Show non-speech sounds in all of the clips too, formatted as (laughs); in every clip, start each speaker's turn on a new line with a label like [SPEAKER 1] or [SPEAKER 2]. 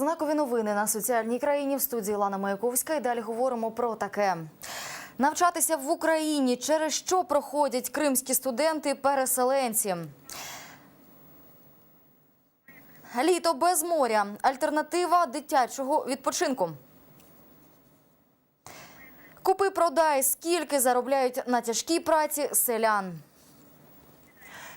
[SPEAKER 1] Знакові новини на соціальній країні в студії Лана Маяковська. І далі говоримо про таке. Навчатися в Україні, через що проходять кримські студенти-переселенці. Літо без моря. Альтернатива дитячого відпочинку. Купи продай, скільки заробляють на тяжкій праці селян.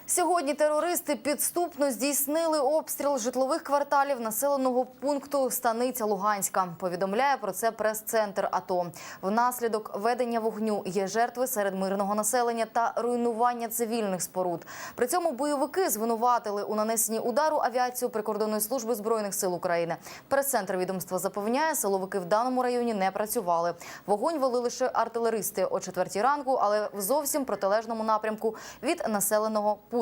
[SPEAKER 1] Сьогодні терористи підступно здійснили обстріл житлових кварталів населеного пункту Станиця Луганська. Повідомляє про це прес-центр АТО. Внаслідок ведення вогню є жертви серед мирного населення та руйнування цивільних споруд. При цьому бойовики звинуватили у нанесенні удару авіацію прикордонної служби збройних сил України. Прес-центр відомства запевняє, силовики в даному районі не працювали. Вогонь вели лише артилеристи о четвертій ранку, але в зовсім протилежному напрямку від населеного пункту.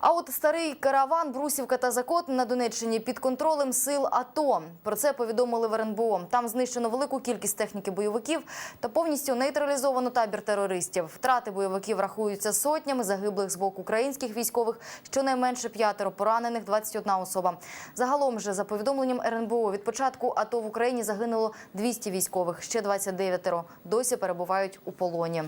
[SPEAKER 1] А от старий караван Брусівка та Закот на Донеччині під контролем сил АТО. Про це повідомили в РНБО. Там знищено велику кількість техніки бойовиків та повністю нейтралізовано табір терористів. Втрати бойовиків рахуються сотнями загиблих з боку українських військових. Щонайменше п'ятеро поранених, 21 особа. Загалом же за повідомленням РНБО від початку АТО в Україні загинуло 200 військових. Ще 29 досі перебувають у полоні.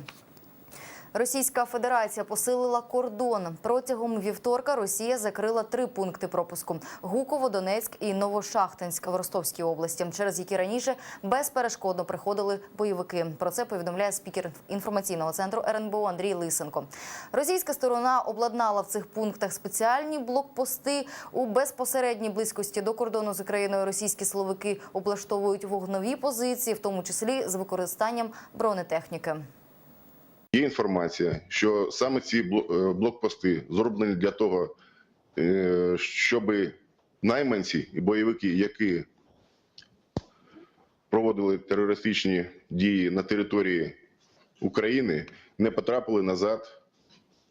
[SPEAKER 1] Російська Федерація посилила кордон. Протягом вівторка Росія закрила три пункти пропуску: Гуково, Донецьк і Новошахтинськ в Ростовській області, через які раніше безперешкодно приходили бойовики. Про це повідомляє спікер інформаційного центру РНБО Андрій Лисенко. Російська сторона обладнала в цих пунктах спеціальні блокпости у безпосередній близькості до кордону з Україною. Російські силовики облаштовують вогнові позиції, в тому числі з використанням бронетехніки.
[SPEAKER 2] Є інформація, що саме ці е, блокпости зроблені для того, е, щоб найманці і бойовики, які проводили терористичні дії на території України, не потрапили назад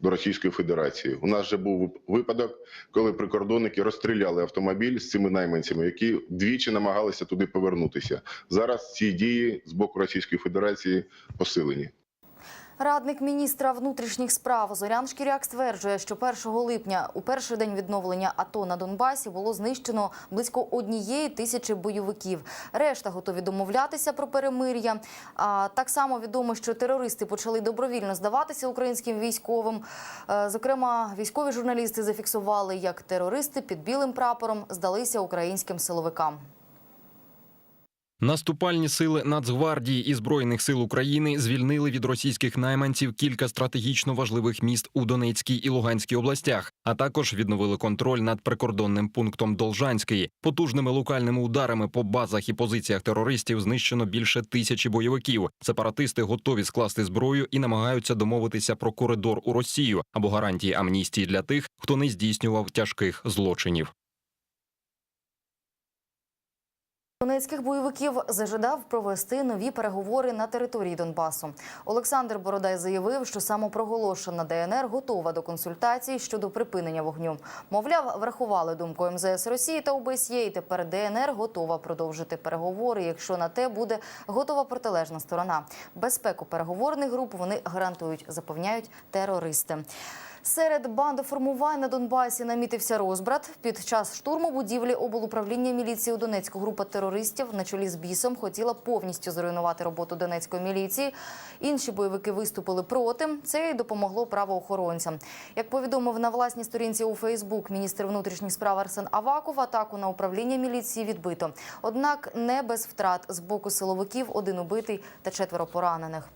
[SPEAKER 2] до Російської Федерації. У нас вже був випадок, коли прикордонники розстріляли автомобіль з цими найманцями, які двічі намагалися туди повернутися. Зараз ці дії з боку Російської Федерації посилені.
[SPEAKER 1] Радник міністра внутрішніх справ Зорян Шкіряк стверджує, що 1 липня у перший день відновлення АТО на Донбасі було знищено близько однієї тисячі бойовиків. Решта готові домовлятися про перемир'я. А так само відомо, що терористи почали добровільно здаватися українським військовим. Е, Зокрема, військові журналісти зафіксували, як терористи під білим прапором здалися українським силовикам.
[SPEAKER 3] Наступальні сили Нацгвардії і збройних сил України звільнили від російських найманців кілька стратегічно важливих міст у Донецькій і Луганській областях, а також відновили контроль над прикордонним пунктом Должанський. Потужними локальними ударами по базах і позиціях терористів знищено більше тисячі бойовиків. Сепаратисти готові скласти зброю і намагаються домовитися про коридор у Росію або гарантії амністії для тих, хто не здійснював тяжких злочинів.
[SPEAKER 1] Донецьких бойовиків зажадав провести нові переговори на території Донбасу. Олександр Бородай заявив, що самопроголошена ДНР готова до консультацій щодо припинення вогню. Мовляв, врахували думку МЗС Росії та ОБСЄ, і тепер ДНР готова продовжити переговори, якщо на те буде готова протилежна сторона. Безпеку переговорних груп вони гарантують, запевняють терористи. Серед бандоформувань на Донбасі намітився розбрат. Під час штурму будівлі облуправління міліції у Донецьку група терористів на чолі з бісом хотіла повністю зруйнувати роботу Донецької міліції. Інші бойовики виступили проти. Це й допомогло правоохоронцям. Як повідомив на власній сторінці у Фейсбук міністр внутрішніх справ Арсен Аваков, атаку на управління міліції відбито. Однак не без втрат з боку силовиків один убитий та четверо поранених.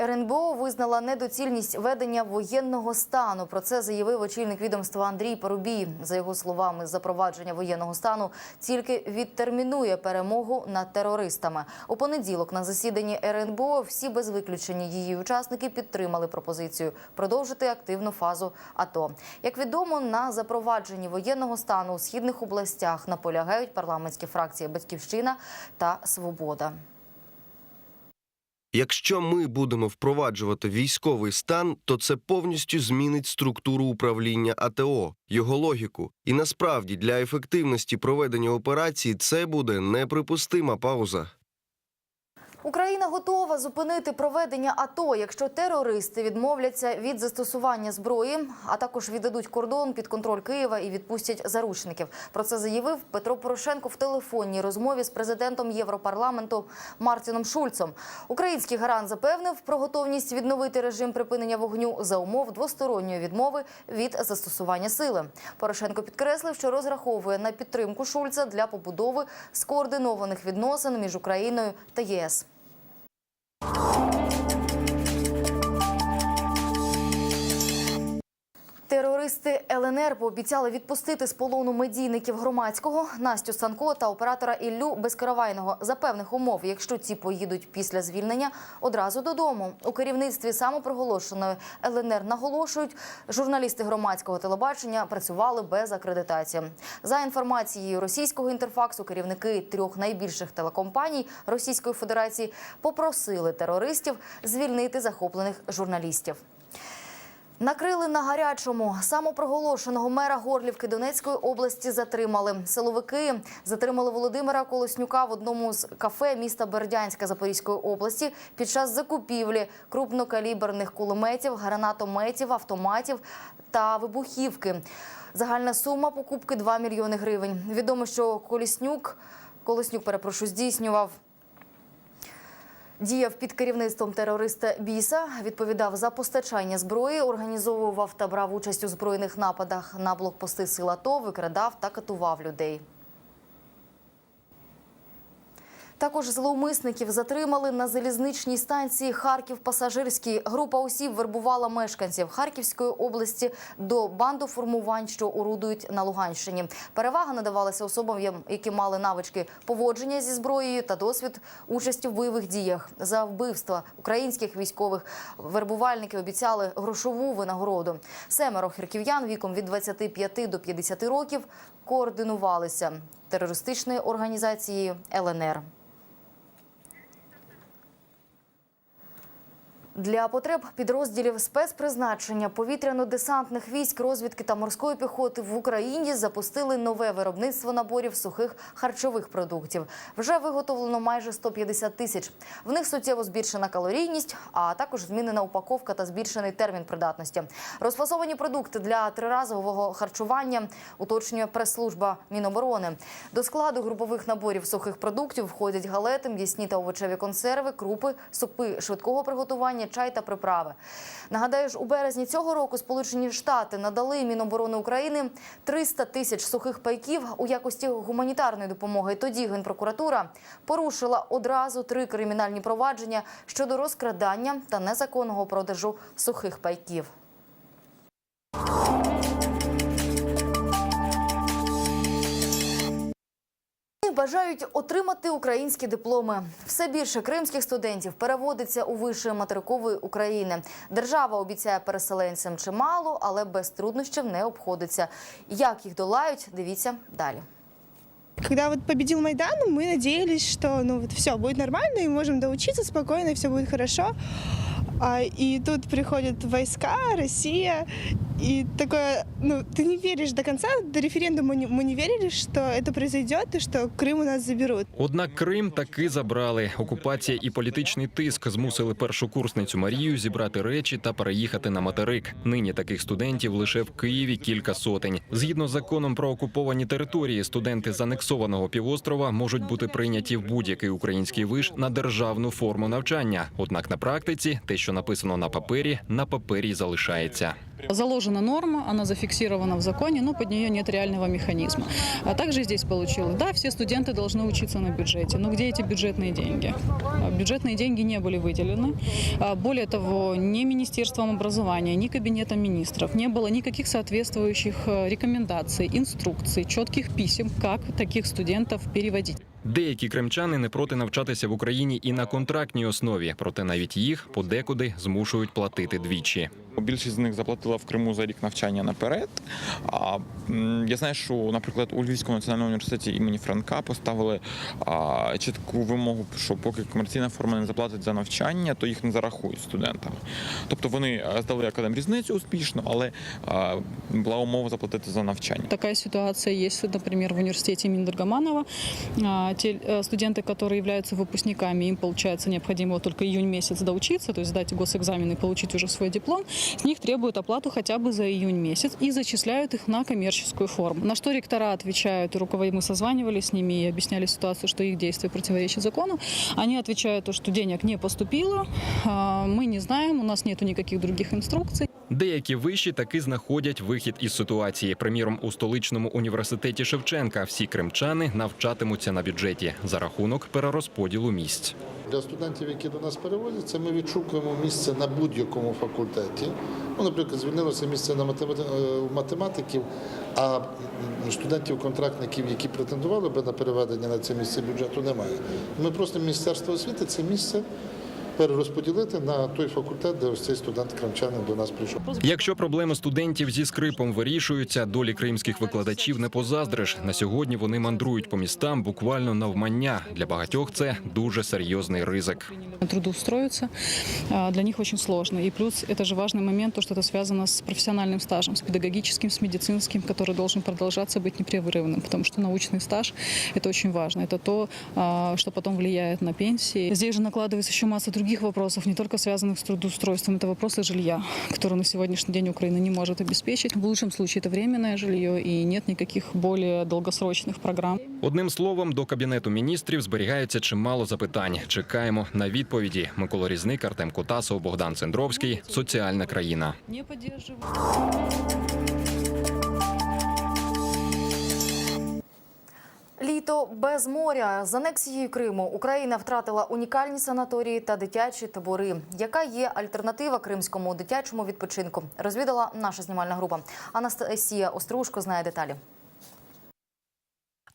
[SPEAKER 1] РНБО визнала недоцільність ведення воєнного стану. Про це заявив очільник відомства Андрій Парубій. За його словами, запровадження воєнного стану тільки відтермінує перемогу над терористами. У понеділок на засіданні РНБО всі без виключення її учасники підтримали пропозицію продовжити активну фазу АТО. Як відомо, на запровадженні воєнного стану у східних областях наполягають парламентські фракції Батьківщина та Свобода.
[SPEAKER 4] Якщо ми будемо впроваджувати військовий стан, то це повністю змінить структуру управління АТО, його логіку. І насправді для ефективності проведення операції це буде неприпустима пауза.
[SPEAKER 1] Україна готова зупинити проведення АТО, якщо терористи відмовляться від застосування зброї, а також віддадуть кордон під контроль Києва і відпустять заручників. Про це заявив Петро Порошенко в телефонній розмові з президентом Європарламенту Мартіном Шульцом. Український гарант запевнив про готовність відновити режим припинення вогню за умов двосторонньої відмови від застосування сили. Порошенко підкреслив, що розраховує на підтримку Шульца для побудови скоординованих відносин між Україною та ЄС. Терористи ЛНР пообіцяли відпустити з полону медійників громадського Настю Санко та оператора Іллю Безкаравайного за певних умов, якщо ці поїдуть після звільнення одразу додому. У керівництві самопроголошеної ЛНР наголошують, журналісти громадського телебачення працювали без акредитації. За інформацією російського інтерфаксу, керівники трьох найбільших телекомпаній Російської Федерації попросили терористів звільнити захоплених журналістів. Накрили на гарячому самопроголошеного мера Горлівки Донецької області. Затримали силовики. Затримали Володимира Колоснюка в одному з кафе міста Бердянська Запорізької області під час закупівлі крупнокаліберних кулеметів, гранатометів, автоматів та вибухівки. Загальна сума покупки 2 мільйони гривень. Відомо, що Коліснюк Колоснюк, перепрошую, здійснював Діяв під керівництвом терориста Біса, відповідав за постачання зброї, організовував та брав участь у збройних нападах на блокпости сил АТО, викрадав та катував людей. Також зловмисників затримали на залізничній станції Харків Пасажирський. Група осіб вербувала мешканців Харківської області до бандоформувань, що орудують на Луганщині. Перевага надавалася особам, які мали навички поводження зі зброєю та досвід участі в бойових діях. За вбивства українських військових вербувальники обіцяли грошову винагороду. Семеро харків'ян віком від 25 до 50 років координувалися терористичною організацією ЛНР. Для потреб підрозділів спецпризначення повітряно-десантних військ, розвідки та морської піхоти в Україні запустили нове виробництво наборів сухих харчових продуктів. Вже виготовлено майже 150 тисяч. В них суттєво збільшена калорійність, а також змінена упаковка та збільшений термін придатності. Розфасовані продукти для триразового харчування уточнює прес-служба Міноборони. До складу групових наборів сухих продуктів входять галети, м'ясні та овочеві консерви, крупи, супи швидкого приготування, чай та приправи. Нагадаю ж, у березні цього року Сполучені Штати надали Міноборони України 300 тисяч сухих пайків у якості гуманітарної допомоги. Тоді Генпрокуратура порушила одразу три кримінальні провадження щодо розкрадання та незаконного продажу сухих пайків. Бажають отримати українські дипломи. Все більше кримських студентів переводиться у виші материкової України. Держава обіцяє переселенцям чимало, але без труднощів не обходиться. Як їх долають, дивіться далі.
[SPEAKER 5] Когда вот победил Майдан, мы надеялись, что ну вот все будет нормально, и можем доучиться спокойно, все будет хорошо. А, и тут приходят войска, Россия, и такое, ну, ты не веришь до конца, до референдума не- мы не верили, что это произойдет, и что Крым у нас заберут.
[SPEAKER 3] Однак Крим таки забрали. Окупація і політичний тиск змусили першокурсницю Марію зібрати речі та переїхати на материк. Нині таких студентів лише в Києві кілька сотень. Згідно з законом про окуповані території, студенти з анексованого півострова можуть бути прийняті в будь-який український виш на державну форму навчання. Однак на практиці те, що написано на папері, на папері й залишається.
[SPEAKER 6] Заложена норма, она зафиксирована в законе, но под нее нет реального механизма. А также здесь получилось, да, все студенты должны учиться на бюджете, но где эти бюджетные деньги? А, Бюджетные деньги не были выделены. А, Более того, ни Министерством образования, ни Кабинетом министров не было никаких соответствующих э, рекомендаций, инструкций, четких писем, как таких студентов переводить.
[SPEAKER 3] Деякі кримчани не проти навчатися в Україні і на контрактній основі, проте навіть їх подекуди змушують платити двічі.
[SPEAKER 7] Більшість з них заплатила в Криму за рік навчання наперед. А я знаю, що, наприклад, у Львівському національному університеті імені Франка поставили а, чітку вимогу, що поки комерційна форма не заплатить за навчання, то їх не зарахують студентами. Тобто вони е, здали академрізницю успішно, але а, була умова заплатити за навчання.
[SPEAKER 6] Такая ситуация есть, например, в университете имени Драгоманова А, Те э, студенты, которые являются выпускниками, им, получается, необходимо только июнь месяц доучиться, то есть сдать госэкзамен и получить уже свой диплом. С них требуют оплату хотя бы за июнь месяц и зачисляют их на коммерческую форму. На что ректора отвечают, и руководители, мы созванивались с ними и объясняли ситуацию, что их действия противоречат закону. Они отвечают, то, что денег не поступило, а, мы не знаем, у нас нету никаких других инструкций.
[SPEAKER 3] Деякі виші таки знаходять вихід із ситуації. Приміром, у столичному університеті Шевченка всі кримчани навчатимуться на бюджеті за рахунок перерозподілу місць.
[SPEAKER 8] Для студентів, які до нас переводяться, ми відшукуємо місце на будь-якому факультеті. Ну, наприклад, звільнилося місце на е, математиків, а студентів-контрактників, які претендували би на переведення на це місце бюджету, немає. Ми просимо Міністерство освіти це місце перерозподілити на той факультет, де ось цей студент кримчанин до нас прийшов.
[SPEAKER 3] Якщо проблеми студентів зі скрипом вирішуються, долі кримських викладачів не позаздриш. На сьогодні вони мандрують по містам буквально навмання. Для багатьох це дуже серйозний ризик.
[SPEAKER 6] трудоустроиться, а, для них очень сложно. И плюс это же важный момент, то, что это связано с профессиональным стажем, с педагогическим, с медицинским, который должен продолжаться быть непрерывным, потому что научный стаж – это очень важно. Это то, а, что потом влияет на пенсии. Здесь же накладывается еще масса других вопросов, не только связанных с трудоустройством. Это вопросы жилья, которые на сегодняшний день Украина не может обеспечить. В лучшем случае это временное жилье, и нет никаких более долгосрочных программ.
[SPEAKER 3] Одним словом, до кабінету міністрів зберігається чимало запитань. Чекаємо на відповіді. Микола Різник, Артем Котасов, Богдан Цендровський. Соціальна країна.
[SPEAKER 6] Не
[SPEAKER 1] Літо без моря з анексією Криму Україна втратила унікальні санаторії та дитячі табори. Яка є альтернатива кримському дитячому відпочинку? Розвідала наша знімальна група. Анастасія Острушко знає деталі.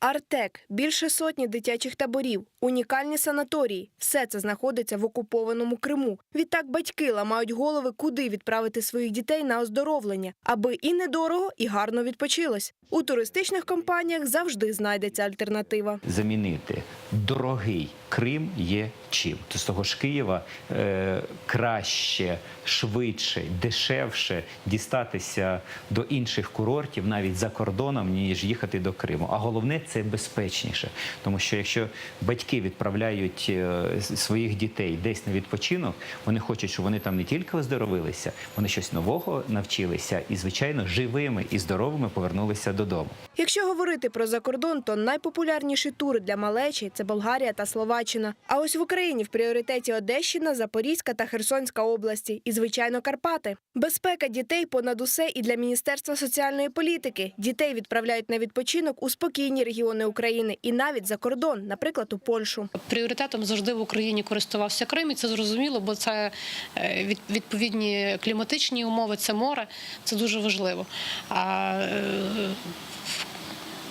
[SPEAKER 9] Артек, більше сотні дитячих таборів, унікальні санаторії – все це знаходиться в окупованому Криму. Відтак батьки ламають голови, куди відправити своїх дітей на оздоровлення, аби і недорого, і гарно відпочилось. У туристичних компаніях завжди знайдеться альтернатива.
[SPEAKER 10] замінити дорогий Крим є чим. То з того ж Києва е, краще, швидше, дешевше дістатися до інших курортів навіть за кордоном, ніж їхати до Криму. А головне це безпечніше, тому що якщо батьки відправляють е, своїх дітей десь на відпочинок, вони хочуть, щоб вони там не тільки оздоровилися, вони щось нового навчилися і, звичайно, живими і здоровими повернулися додому.
[SPEAKER 9] Якщо говорити про закордон, то найпопулярніші тури для малечі – це Болгарія та Словаччина. А ось в Україні в пріоритеті Одещина, Запорізька та Херсонська області. І, звичайно, Карпати. Безпека дітей понад усе і для Міністерства соціальної політики. Дітей відправляють на відпочинок у спокійні регіони України і навіть за кордон, наприклад, у Польщу.
[SPEAKER 11] Пріоритетом завжди в Україні користувався Крим, і це зрозуміло, бо це е, від- відповідні кліматичні умови, це море, це дуже важливо. А е,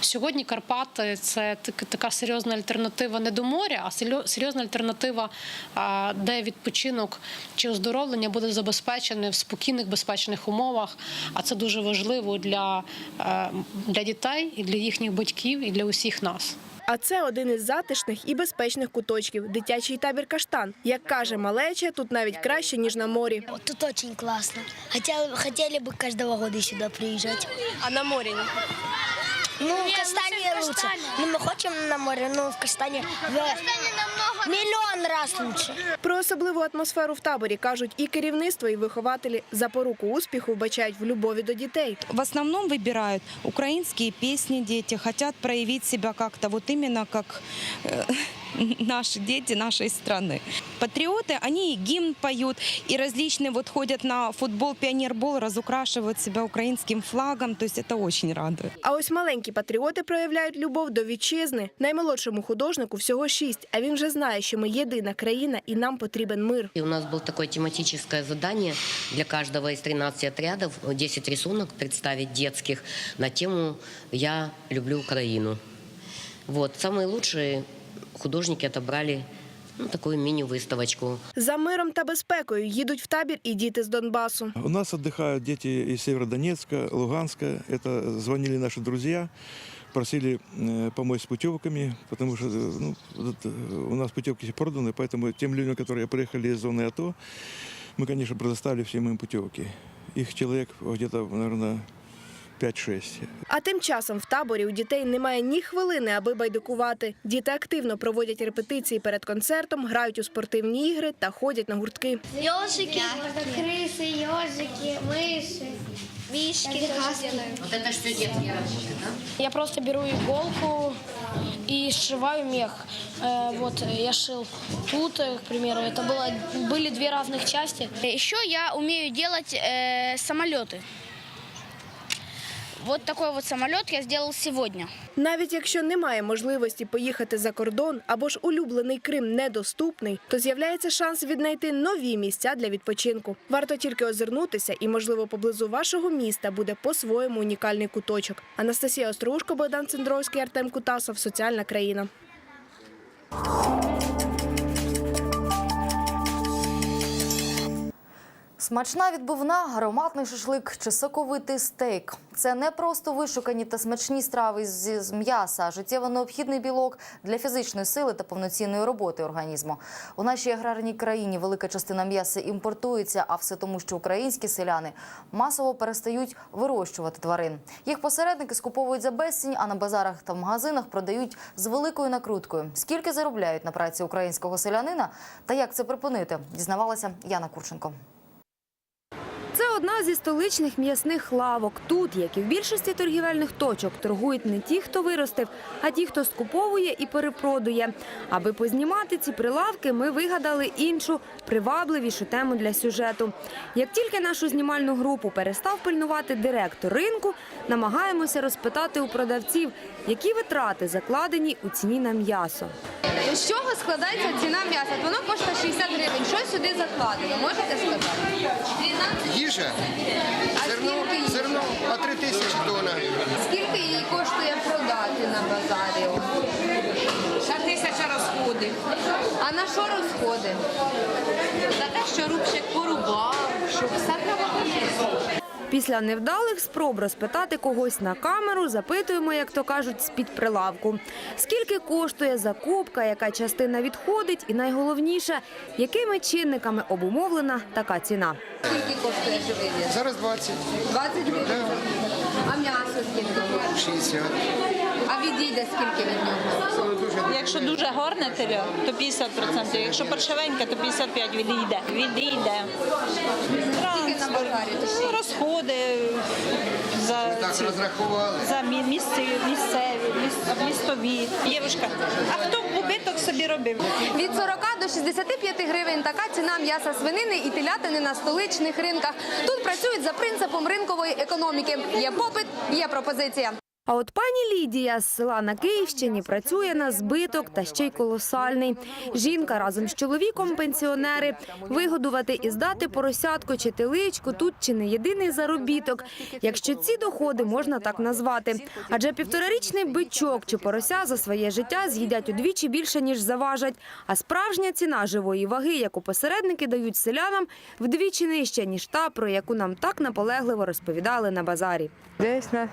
[SPEAKER 11] Сьогодні Карпати це так- така серйозна альтернатива не до моря, а серйозна альтернатива, де відпочинок чи оздоровлення буде забезпечене в спокійних, безпечних умовах. А це дуже важливо для, е, для дітей, і для їхніх батьків, і для усіх нас.
[SPEAKER 9] А це один із затишних і безпечних куточків – дитячий табір «Каштан». Як каже малеча, тут навіть краще, ніж на морі.
[SPEAKER 12] Тут очень классно. Хотя, хотели бы каждого года сюда приезжать.
[SPEAKER 9] А на морі?
[SPEAKER 12] Ну, в Кастане лучше. Ну, мы хотим на море, но в Кастане в миллион раз лучше.
[SPEAKER 9] Про особливу атмосферу в таборі кажуть і керівництво, і вихователі. Запоруку успіху вбачають в любові до дітей.
[SPEAKER 13] В основном выбирают украинские песни дети, хотят проявить себя как-то вот именно как э, (laughs) наши дети нашей страны. Патриоты, они и гимн поют, и различные вот ходят на футбол, пионербол, разукрашивают себя украинским флагом, то есть это очень радует.
[SPEAKER 9] А ось маленькі патріоти проявляють любов до вітчизни. Наймолодшому художнику всього шість, а він вже знає, що ми єдина країна і нам потрібен мир.
[SPEAKER 14] И у нас было такое тематическое задание для каждого из 13 отрядов, 10 рисунок представить детских на тему «Я люблю Украину». Вот. Самые лучшие художники отобрали ну, такую мини-выставочку.
[SPEAKER 9] За миром та безпекою їдуть в табір і діти з Донбасу.
[SPEAKER 15] У нас отдыхают дети из Северодонецка, Луганска. Это звонили наши друзья, просили э, помочь с путевками, потому что э, ну, вот, э, у нас путевки проданы, поэтому тем людям, которые приехали из зоны АТО, мы, конечно, предоставили всем им путевки. Их человек где-то, наверное, 5-6.
[SPEAKER 9] А тим часом в таборі у дітей немає ні хвилини, аби байдикувати. Діти активно проводять репетиції перед концертом, грають у спортивні ігри та ходять на гуртки.
[SPEAKER 12] Ежики, крысы, ежики, мыши, мишки тоже делаю.
[SPEAKER 14] Вот это все детские работы, да?
[SPEAKER 12] Я просто беру иголку и сшиваю мех. Э, Вот я шил тут, э, к примеру, это было, были две разных части. Еще я умею делать э, самолеты. Вот такой вот самолет я сделал сегодня.
[SPEAKER 9] Навіть якщо немає можливості поїхати за кордон або ж улюблений Крим недоступний, то з'являється шанс віднайти нові місця для відпочинку. Варто тільки озирнутися, і можливо поблизу вашого міста буде по-своєму унікальний куточок. Анастасія Острушко, Богдан Цендровський, Артем Кутасов. Соціальна країна.
[SPEAKER 1] Смачна відбивна, ароматний шашлик чи соковитий стейк. Це не просто вишукані та смачні страви з, з м'яса, а життєво необхідний білок для фізичної сили та повноцінної роботи організму. У нашій аграрній країні велика частина м'яса імпортується, а все тому, що українські селяни масово перестають вирощувати тварин. Їх посередники скуповують за безцінь, а на базарах та в магазинах продають з великою накруткою. Скільки заробляють на праці українського селянина та як це припинити, дізнавалася Яна Курченко.
[SPEAKER 16] Одна зі столичних м'ясних лавок. Тут, як і в більшості торгівельних точок, торгують не ті, хто виростив, а ті, хто скуповує і перепродує. Аби познімати ці прилавки, ми вигадали іншу, привабливішу тему для сюжету. Як тільки нашу знімальну групу перестав пильнувати директор ринку, намагаємося розпитати у продавців, які витрати закладені у ціні на м'ясо.
[SPEAKER 13] З чого складається ціна м'яса? Воно коштує 60 гривень. Що сюди закладено? Можете сказати?
[SPEAKER 17] Їжа,
[SPEAKER 13] Її?
[SPEAKER 17] зерно, по три тисячі тонна.
[SPEAKER 13] Скільки її коштує продати на базарі? Ще тисяча розходів. А на що розходи? За те, що рубчик порубав, що все треба.
[SPEAKER 16] Після невдалих спроб розпитати когось на камеру, запитуємо, як то кажуть, з-під прилавку. Скільки коштує закупка, яка частина відходить, і найголовніше, якими чинниками обумовлена така ціна.
[SPEAKER 13] Скільки коштує живий?
[SPEAKER 17] Зараз 20,
[SPEAKER 13] 20 гривень. А м'ясо скільки?
[SPEAKER 17] 60.
[SPEAKER 13] А відійде скільки від нього?
[SPEAKER 18] Якщо дуже гарне теля, то 50%. Якщо паршивеньке, то 55% відійде. Відійде.
[SPEAKER 13] Скільки на базарі?
[SPEAKER 18] Ну, Розходи за,
[SPEAKER 17] Так
[SPEAKER 18] ці,
[SPEAKER 17] розрахували.
[SPEAKER 18] за мі- місцеві, місцеві, міс- містові. Євушка, а хто б убиток собі робив?
[SPEAKER 16] Від 40 до 65 гривень така ціна м'яса свинини і телятини на столичних ринках. Тут працюють за принципом ринкової економіки. Є попит, є пропозиція. А от пані Лідія з села на Київщині працює на збиток та ще й колосальний. Жінка разом з чоловіком пенсіонери. Вигодувати і здати поросятку чи теличку тут чи не єдиний заробіток, якщо ці доходи можна так назвати. Адже півторарічний бичок чи порося за своє життя з'їдять удвічі більше, ніж заважать. А справжня ціна живої ваги, яку посередники дають селянам, вдвічі нижча, ніж та, про яку нам так наполегливо розповідали на базарі.
[SPEAKER 19] Десь на,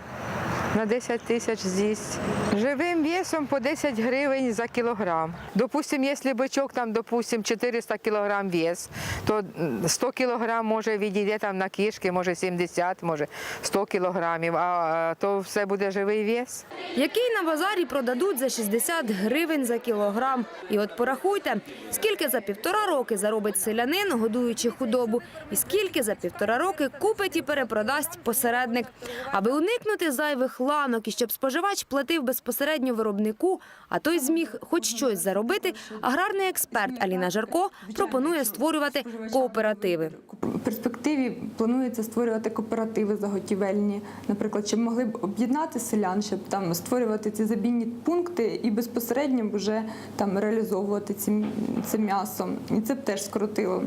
[SPEAKER 19] на 10 тисяч здесь. Живим весом по 10 гривень за кілограм. Допустим, якщо бичок там, допустим, 400 кілограм вес, то 100 кілограм може відійде там на кішки, може 70, може 100 кілограмів, а то все буде живий вес.
[SPEAKER 16] Який на базарі продадуть за 60 гривень за кілограм. І от порахуйте, скільки за півтора роки заробить селянин, годуючи худобу, і скільки за півтора роки купить і перепродасть посередник. Аби уникнути зайвих ланок і щоб споживач платив безпосередньо виробнику, а той зміг хоч щось заробити, аграрний експерт Аліна Жарко пропонує створювати кооперативи.
[SPEAKER 20] В перспективі планується створювати кооперативи заготівельні, наприклад, щоб могли б об'єднати селян, щоб там створювати ці забійні пункти і безпосередньо вже там реалізовувати ці, це м'ясо. І це б теж скоротило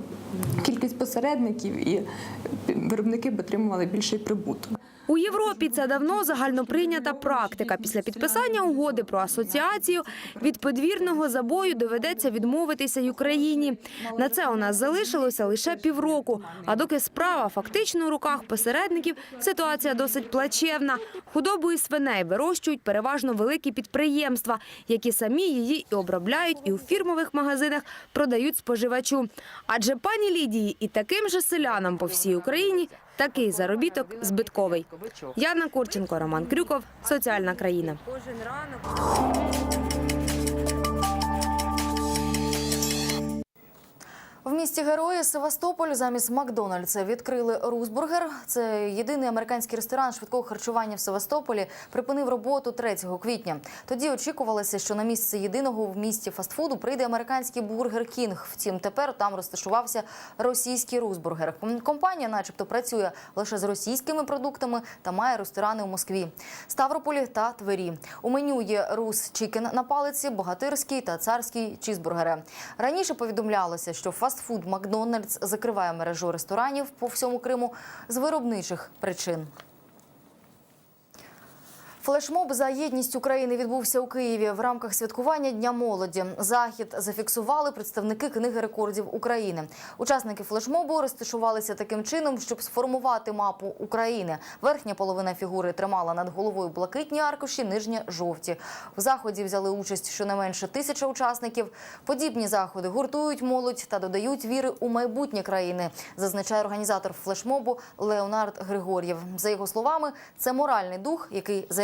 [SPEAKER 20] кількість посередників, і виробники б отримували більший прибуток.
[SPEAKER 16] У Європі це давно загальноприйнята практика. Після підписання угоди про асоціацію від подвірного забою доведеться відмовитися й Україні. На це у нас залишилося лише півроку. А доки справа фактично у руках посередників, ситуація досить плачевна. Худобу і свиней вирощують переважно великі підприємства, які самі її і обробляють, і у фірмових магазинах продають споживачу. Адже пані Лідії і таким же селянам по всій Україні такий заробіток збитковий. Яна Курченко, Роман Крюков, Соціальна країна.
[SPEAKER 1] В місті Герої Севастополь замість Макдональдса відкрили Рузбургер. Це єдиний американський ресторан швидкого харчування в Севастополі. Припинив роботу 3 квітня. Тоді очікувалося, що на місце єдиного в місті фастфуду прийде американський бургер Кінг. Втім, тепер там розташувався російський Рузбургер. Компанія, начебто, працює лише з російськими продуктами та має ресторани у Москві, Ставрополі та Твері. У меню є рус чікен на палиці, богатирський та царський чізбургери. Раніше повідомлялося, що фастфуд Макдональдс закриває мережу ресторанів по всьому Криму з виробничих причин. Флешмоб за єдність України відбувся у Києві в рамках святкування Дня молоді. Захід зафіксували представники книги рекордів України. Учасники флешмобу розташувалися таким чином, щоб сформувати мапу України. Верхня половина фігури тримала над головою блакитні аркуші, нижня жовті. В заході взяли участь щонайменше тисяча учасників. Подібні заходи гуртують молодь та додають віри у майбутнє країни, зазначає організатор флешмобу Леонард Григор'єв. За його словами, це моральний дух, який